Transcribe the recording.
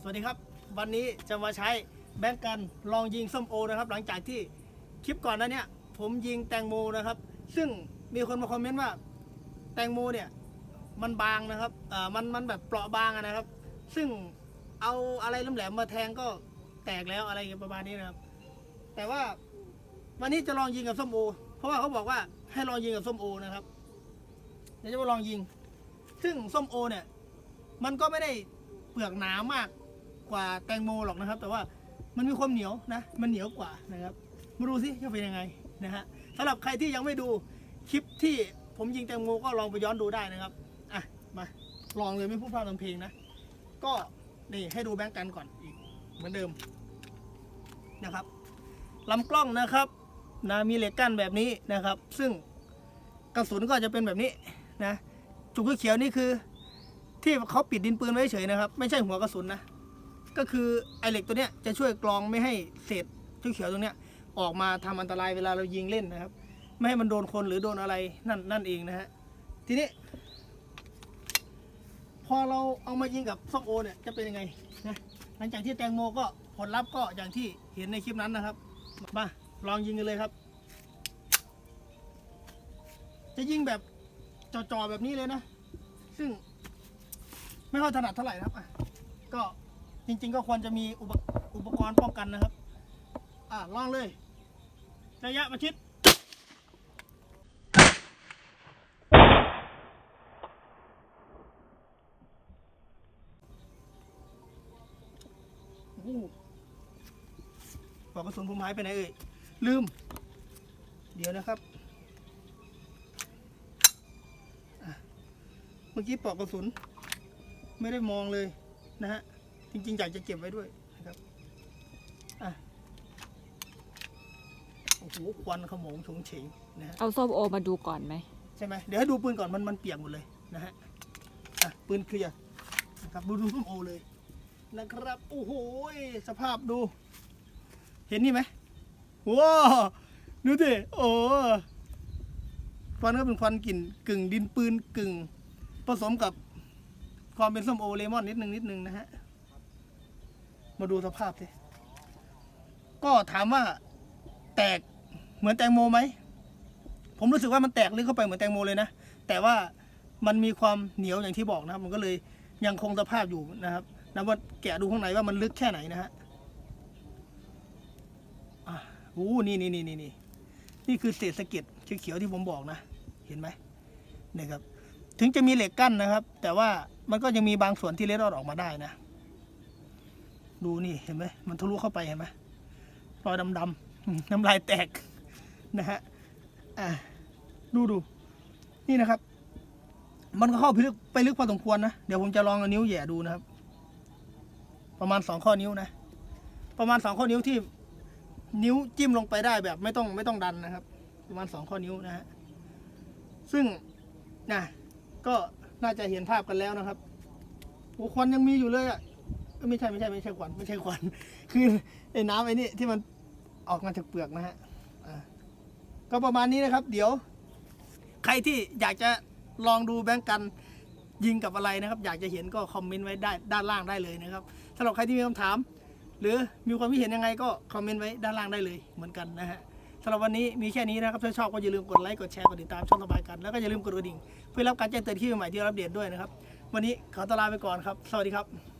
สวัสดีครับ วันนี้จะมาใช้แบงก์กันลองยิงส้มโอนะครับ หลังจากที่คลิปก่อนนั้นเนี่ย ผมยิงแตงโมนะครับ ซึ่งมีคนมาคอมเมนต์ว่าแตงโมเนี่ยมันบางนะครับอ่ามันมันแบบเปราะบางนะครับ ซึ่งเอาอะไรแหลมๆมาแทงก็แตกแล้วอะไรประมาณนี้นะครับ แต่ว่าวันนี้จะลองยิงกับส้มโอ เพราะว่าเขาบอกว่าให้ลองยิงกับส้มโอนะครับเดี๋ยวจะมาลองยิง ซึ่งส้มโอเนี่ย มันก็ไม่ได้เปลือกหนามาก กว่าแตงโมหรอกนะครับ แต่ว่ามันมีความเหนียวนะ มันเหนียวกว่านะครับ มาดูสิจะเป็นยังไงนะฮะสำหรับใครที่ยังไม่ดูคลิปที่ผมยิงแตงโมก็ลองไปย้อนดูได้นะครับ อะ มา ลองเลยไม่พูดพร่ำทำเพลงนะ ก็นี่ให้ดูแบงค์กันก่อนอีกเหมือนเดิมนะครับลำกล้องนะครับนะมีเหล็กกั้นแบบนี้นะครับ ซึ่งกระสุนก็จะเป็นแบบนี้นะจุกเขียวนี่คือ ที่เขาปิดดินปืนไว้เฉยนะครับ ไม่ใช่หัวกระสุนนะ ก็คือไอเหล็กตัวเนี้ยจะช่วยกรองไม่ให้เศษเขียวๆตรงเนี้ยออกมาทำอันตรายเวลาเรายิงเล่นนะครับ ไม่ให้มันโดนคนหรือโดนอะไรนั่นนั่นเองนะฮะทีนี้ พอเราเอามายิงกับส้มโอเนี่ยจะเป็นยังไงนะหลังจากที่แตงโมก็ผลลัพธ์ก็อย่างที่เห็นในคลิปนั้นนะครับมาลองยิงกันเลยครับ จะยิงแบบจ่อๆแบบนี้เลยนะ ซึ่งไม่ค่อยถนัดเท่าไหร่นะครับอะก็ จริงๆ ก็ควรจะมีอุปอุปกรณ์ป้องกันนะครับ อะลองเลย ระยะประชิดโอ้ปลอกกระสุนผมหายไปไหนเอ่ย ลืม เดี๋ยวนะครับ เมื่อกี้ปลอกกระสุน ไม่ได้มองเลยนะฮะ จริงๆอยากจะเก็บไว้ด้วยนะครับอะโอ้โหควันขโมงโฉงเฉงนะฮะเอาส้มโอมาดูก่อนไหมใช่ไหมเดี๋ยวให้ดูปืนก่อนมันมันเปียกหมดเลยนะฮะอะปืนเคลียร์นะครับดูดูส้มโอเลยนะครับ โอ้โหสภาพดู เห็นนี่ไหมว้าวดูดิโอ้ควันก็เป็นควันกลิ่นกึ่งดินปืนกึ่ง ผสมกับความเป็นส้มโอเลมอนนิดนึงนิดนึงนะฮะ มาดูสภาพสิก็ถามว่าแตกเหมือนแตงโมไหม ผมรู้สึกว่ามันแตกลึกเข้าไปเหมือนแตงโมเลยนะ แต่ว่ามันมีความเหนียวอย่างที่บอกนะครับ มันก็เลยยังคงสภาพอยู่นะครับนะว่าแกะดูข้างในว่ามันลึกแค่ไหนนะฮะอะโอ้นี่นี่นี่นี่นี่นี่คือเศษสะเก็ดเขียวๆที่ผมบอกนะ เห็นไหมนี่ครับ ถึงจะมีเหล็กกั้นนะครับ แต่ว่ามันก็ยังมีบางส่วนที่เล็ดรอดออกมาได้นะ ดูนี่เห็นไหมมันทะลุเข้าไปเห็นไหมรอยดำๆน้ำลายแตกนะฮะอะดูดูนี่นะครับ มันก็เข้าไปลึกไปลึกพอสมควรนะ เดี๋ยวผมจะลองเอานิ้วแหย่ดูนะครับ ประมาณสองข้อนิ้วนะ ประมาณสองข้อนิ้วที่นิ้วจิ้มลงไปได้แบบไม่ต้องไม่ต้องดันนะครับ ประมาณสองข้อนิ้วนะฮะซึ่งนะก็น่าจะเห็นภาพกันแล้วนะครับโอ้ควันยังมีอยู่เลยอะเอ้ย ไม่ใช่ไม่ใช่ไม่ใช่ควันไม่ใช่ควัน คือไอ้น้ำไอ้นี่ที่มันออกมาจากเปลือกนะฮะก็ประมาณนี้นะครับ เดี๋ยว ใครที่อยากจะลองดูแบงก์กันยิงกับอะไรนะครับ อยากจะเห็นก็คอมเมนต์ไว้ได้ด้านล่างได้เลยนะครับสำหรับใครที่มีคำถาม หรือมีความคิดเห็นยังไงก็คอมเมนต์ไว้ด้านล่างได้เลยเหมือนกันนะฮะสำหรับวันนี้มีแค่นี้นะครับ ถ้าชอบก็อย่าลืมกดไลค์กดแชร์กดติดตามช่องระบายกัน แล้วก็อย่าลืมกดกระดิ่งเพื่อรับการแจ้งเตือนคลิปใหม่ที่เราอัปเดตด้วยนะครับ วันนี้ขอตวลาไปก่อนครับ สวัสดีครับ